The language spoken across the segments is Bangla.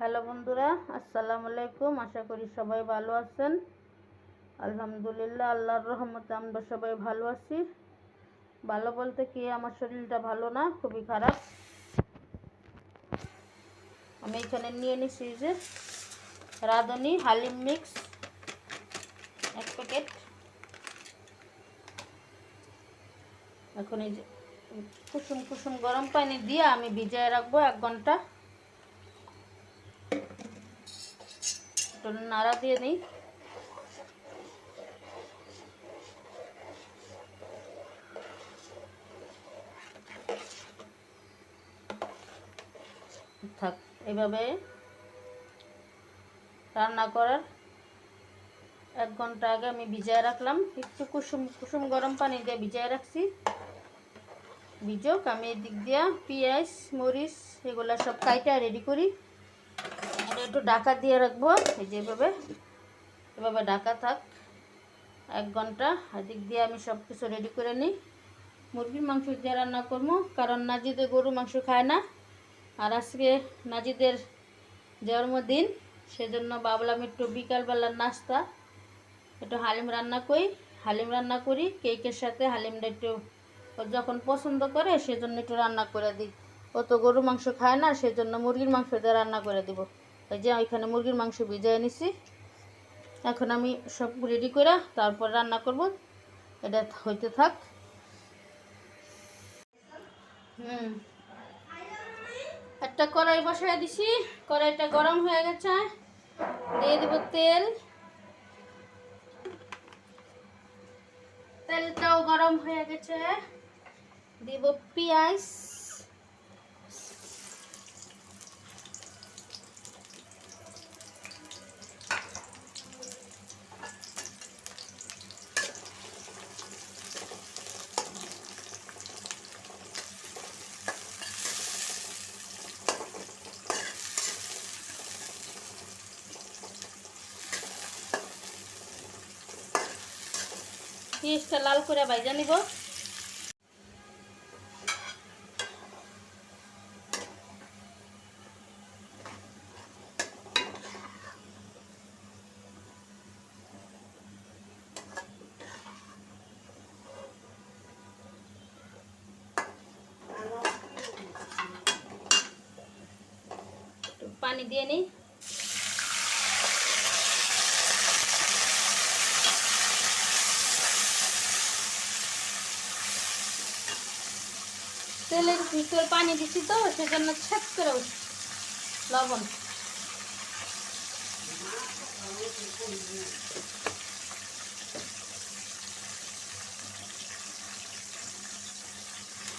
হ্যালো বন্ধুরা, আসসালামু আলাইকুম। আশা করি সবাই ভালো আছেন। আলহামদুলিল্লাহ, আল্লাহর রহমতে আমরা সবাই ভালো আছি। ভালো বলতে কি, আমার শরীরটা ভালো না, খুবই খারাপ। আমি এখানে নিয়ে নিছি যে রাঁধুনি, হালিম মিক্স, এক প্যাকেট। এখন এই যে কুসুম কুসুম গরম পানি দিয়ে আমি ভিজায় রাখব এক ঘণ্টা। একটু নাড়া দিয়ে নিই থাক এভাবে রান্না করার এক ঘণ্টা আগে আমি ভিজায় রাখলাম একটু কুসুম কুসুম গরম পানি দিয়ে ভিজায় রাখছি ভিজোক আমি এদিক দিয়া পেঁয়াজ মরিচ এগুলা সব কাইটা রেডি করি একটু ডাকা দিয়ে রাখব, এই যেভাবে এভাবে। ডাকা থাক। এক ঘণ্টা। এদিক দিয়ে আমি সব কিছু রেডি করে নিই। মুরগির মাংস দিয়ে রান্না করব, কারণ নাজিদে গরু মাংস খায় না। আর আজকে নাজিদের জন্মদিন, সেজন্য ভাবলাম একটু বিকালবেলার নাস্তা। একটু হালিম রান্না করি, হালিম রান্না করি, কেকের সাথে হালিমটা একটু যখন পছন্দ করে, সেজন্য একটু রান্না করে দিই। ও তো গরু মাংস খায় না, সেজন্য মুরগির মাংস দিয়ে রান্না করে দিব। ওই যে ওইখানে মুরগির মাংস ভিজাই নিছি এখন আমি সব রেডি করে তারপর রান্না করব। এটা হইতে থাক। হুম। একটা কড়াই বসাই দিছি। কড়াইটা গরম হয়ে গেছে। দিয়ে দেব তেল। তেলটাও গরম হয়ে গেছে। দিব পেঁয়াজ। পেঁয়াজটা লাল করে ভাজা নিব। পানি দিয়ে নিই। তেলের ভিতর পানি দিছি তো সেজন্য ছেদ করে লবণ।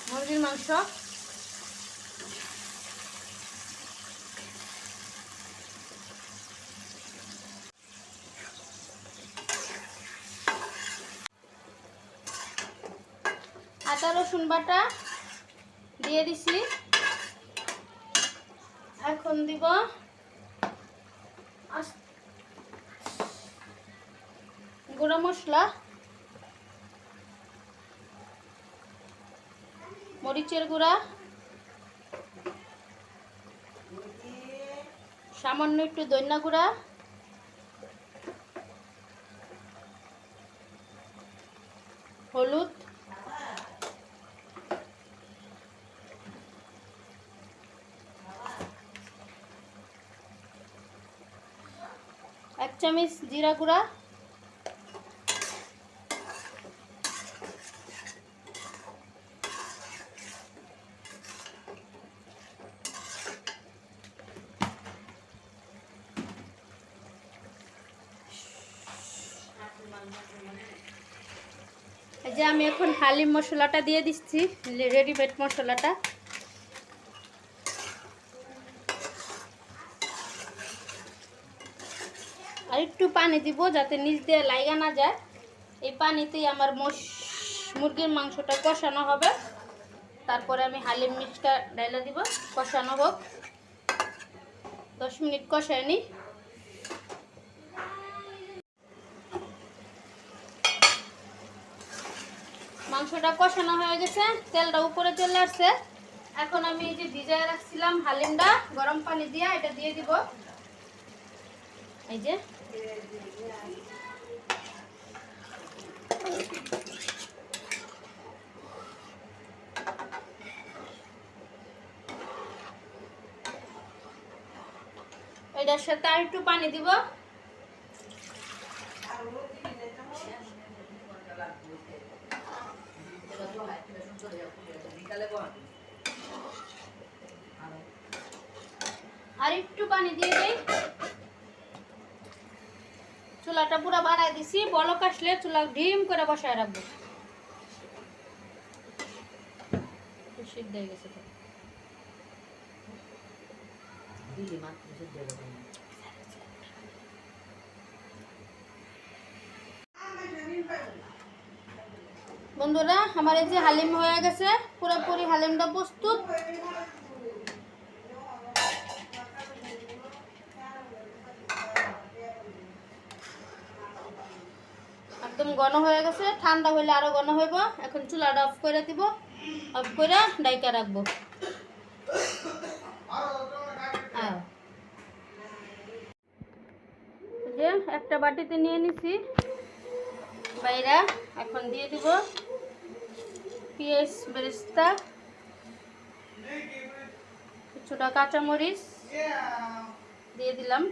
মুরগির মাংস। আদা রসুন বাটা। দিয়ে দিছি। এখন দিব গুঁড়ো মশলা মরিচের গুঁড়া সামান্য একটু দইনা গুঁড়া এক চামচ জিরা গুঁড়া। যে আমি এখন হালিম মশলাটা দিয়ে দিচ্ছি রেডিমেড মশলাটা আর একটু পানি দিব যাতে নিচ দিয়ে লাইগা না যায়। এই পানিতেই আমার মুরগির মাংসটা কষানো হবে। তারপরে আমি হালিম মিক্সটা ডাইলা দিব, কষানো হোক। দশ মিনিট কষায় নিই। মাংসটা কষানো হয়ে গেছে, তেলটা উপরে চলে আসছে। এখন আমি এই যে ভিজায় রাখছিলাম হালিমটা, গরম পানি দিয়ে এটা দিয়ে দিব। এই যে। এটার সাথে আর একটু পানি দিব। আর একটু পানি দিয়ে দেই। চুলাটা পুরো বাড়াই দিছি, বলক আসলে চুলা ডিম করে বসায় রাখব। বন্ধুরা, আমার এই যে হালিম হয়ে গেছে, পুরোপুরি হালিমটা প্রস্তুত একদম ঘন হয়ে গেছে। ঠান্ডা হইলে আরও ঘন হইব। এখন চুলাটা অফ করে দিব। অফ করে ডাইকা রাখব। যে একটা বাটিতে নিয়ে নিছি। বাইরা, এখন দিয়ে দিব পেঁয়াজ বেরেস্তা, কিছুটা কাঁচামরিচ দিয়ে দিলাম।